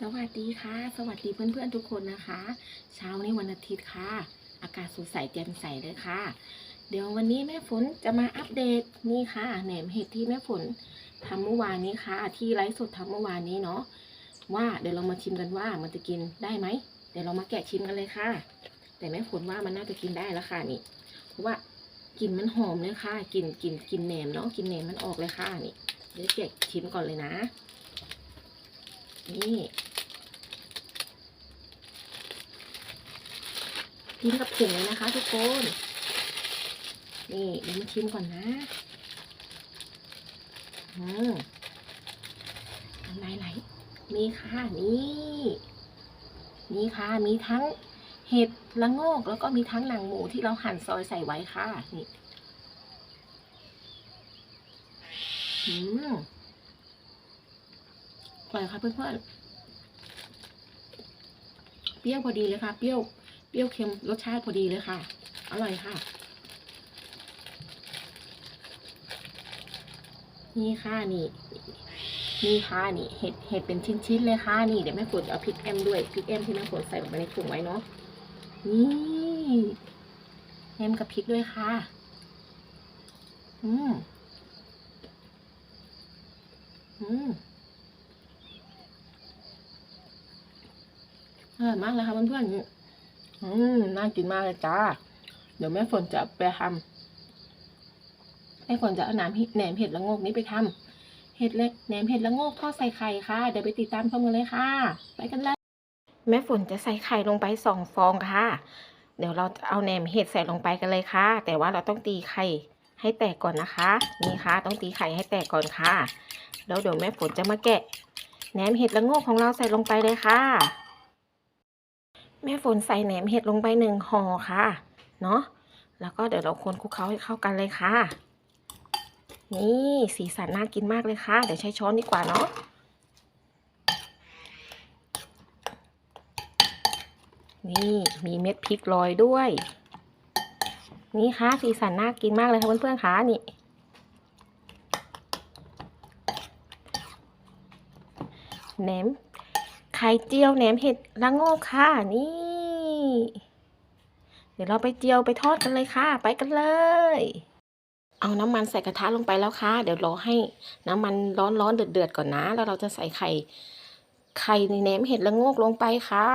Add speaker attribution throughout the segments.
Speaker 1: สวัสดีค่ะ สวัสดีเพื่อนๆทุกคนนะคะ เช้านี้วันอาทิตย์ค่ะ อากาศสดใสแจ่มใสเลยค่ะ เดี๋ยววันนี้แม่ฝนจะมาอัปเดตนี่ค่ะแหนมเห็ดที่แม่ฝนทำเมื่อวานนี้ค่ะ ที่ไลฟ์สดทำเมื่อวานนี้เนาะว่าเดี๋ยวเรามาชิมกันว่ามันจะกินได้ไหมเดี๋ยวเรามาแกะชิมกันเลยค่ะ แต่แม่ฝนว่ามันน่าจะกินได้แล้วค่ะนี่เพราะว่ากลิ่นมันหอมเลยค่ะกลิ่นกลิ่นกลิ่นแหนมเนาะกลิ่นแหนมมันออกเลยค่ะนี่เดี๋ยวแกะชิมก่อนเลยนะ นี่กินกับถุงเลยนะคะ ทุกคน นี่เดี๋ยวมาชิมก่อนนะอืมน้ำลายไหลนี่ค่ะนี่ นี่ค่ะ มีทั้งเห็ดละโงกแล้วก็มีทั้งหนังหมูที่เราหั่นซอยใส่ไว้ค่ะ นี่ อืมอ ร่อยค่ะเพื่อนๆ เปรี้ยวพอดีเลยค่ะ เปรี้ยว เปรี้ยวเค็มรสชาติพอดีเลยค่ะ อร่อยค่ะ นี่ค่ะนี่นี่ค่ะนี่เห็ดเห็ดเป็นชิ้นๆเลยค่ะนี่เดี๋ยวแม่ฝนเอาพริกแอมด้วยพริกแอมที่แม่ฝนใส่ลงไปในถุงไว้เนาะนี่แอมกับพริกด้วยค่ะ อืมอืม อยมากเลยค่ะเพื่อนๆอืมน่ากินมากเลยจ้า เดี๋ยวแม่ฝนจะไปทำแม่ฝนจะเอาหนามแหนมเห็ดละโงกนี้ไปทำเห็ดเล็กแหนมเห็ดละโงกทอดใส่ไข่ค่ะ เดี๋ยวไปติดตามชมกันเลยค่ะ ไปกันเลย แม่ฝนจะใส่ไข่ลงไปสองฟองค่ะ เดี๋ยวเราจะเอาแหนมเห็ดใส่ลงไปกันเลยค่ะ แต่ว่าเราต้องตีไข่ให้แตกก่อนนะคะ นี่ค่ะ ต้องตีไข่ให้แตกก่อนค่ะ แล้วเดี๋ยวแม่ฝนจะมาแกะแหนมเห็ดละโงกของเราใส่ลงไปเลยค่ะ แม่ฝนใส่แหนมเห็ดลงไปหนึ่งห่อค่ะ เนาะแล้วก็เดี๋ยวเราคนคลุกเคล้าให้เข้ากันเลยค่ะ นี่สีสันน่ากินมากเลยค่ะ เดี๋ยวใช้ช้อนดีกว่าเนาะนี่มีเม็ดพริกลอยด้วย นี่ค่ะสีสันน่ากินมากเลยค่ะเพื่อนๆค่ะนี่แหนม ไข่เจียวแหนมเห็ดละโงกค่ะนี่ เดี๋ยวเราไปเจียวไปทอดกันเลยค่ะ ไปกันเลย เอาน้ำมันใส่กระทะลงไปแล้วค่ะ เดี๋ยวรอให้น้ำมันร้อนร้อนเดือดเดือดๆก่อนนะ แล้วเราจะใส่ไข่ไข่ในแหนมเห็ดละโงกลงไปค่ะ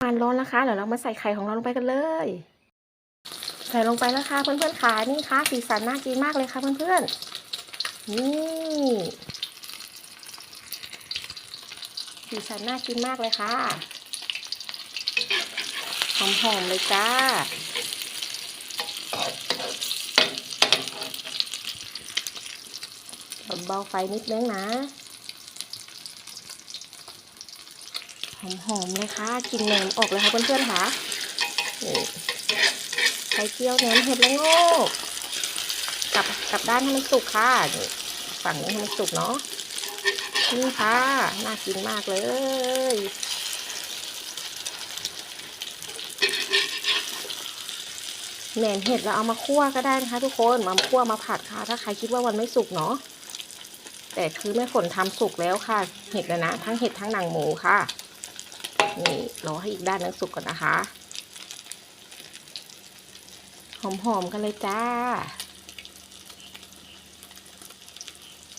Speaker 1: น้ำมันร้อนแล้วค่ะเดี๋ยวเรามาใส่ไข่ของเราลงไปกันเลย ใส่ลงไปแล้วค่ะเพื่อนๆค่ะนี่ค่ะสีสันน่ากินมากเลยค่ะเพื่อนๆนี่ สีสันน่ากินมากเลยค่ะ หอมๆเลยจ้า เบาไฟนิดนึงนะ หอมๆเลยค่ะกลินแหนมออกเลยค่ะเพื่อนๆค่ะนี่ไข่เจียวแหนมเห็ดละโงกกลับกลับด้านให้มันสุกค่ะ ฝั่งนี้ให้มันสุกเนาะ นี่ค่ะ น่ากินมากเลย แหนมเห็ดเราเอามาคั่วก็ได้นะคะ ทุกคนมาคั่วมาผัดค่ะ ถ้าใครคิดว่ามันไม่สุกเนาะแต่คือแม่ฝนทำสุกแล้วค่ะ เห็ดนะนะ ทั้งเห็ดทั้งหนังหมูค่ะ นี่รอให้อีกด้านนึงสุกก่อนนะคะ หอมๆกันเลยจ้า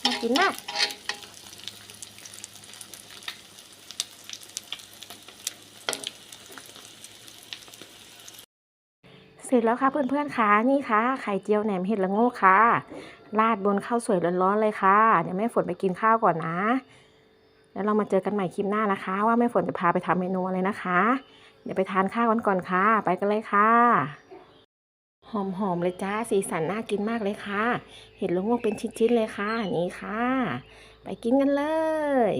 Speaker 1: น่ากินมาก เสร็จแล้วค่ะเพื่อนๆค่ะนี่ค่ะไข่เจียวแหนมเห็ดละโงกค่ะ ราดบนข้าวสวยร้อนๆเลยค่ะ เดี๋ยวแม่ฝนไปกินข้าวก่อนนะ แล้วเรามาเจอกันใหม่คลิปหน้านะคะ ว่าแม่ฝนจะพาไปทำเมนูอะไรนะคะ เดี๋ยวไปทานข้าวกันก่อนค่ะ ไปกันเลยค่ะ หอมๆเลยจ้าสีสันน่ากินมากเลยค่ะ เห็ดละโงกเป็นชิ้นๆเลยค่ะนี่ค่ะ ไปกินกันเลย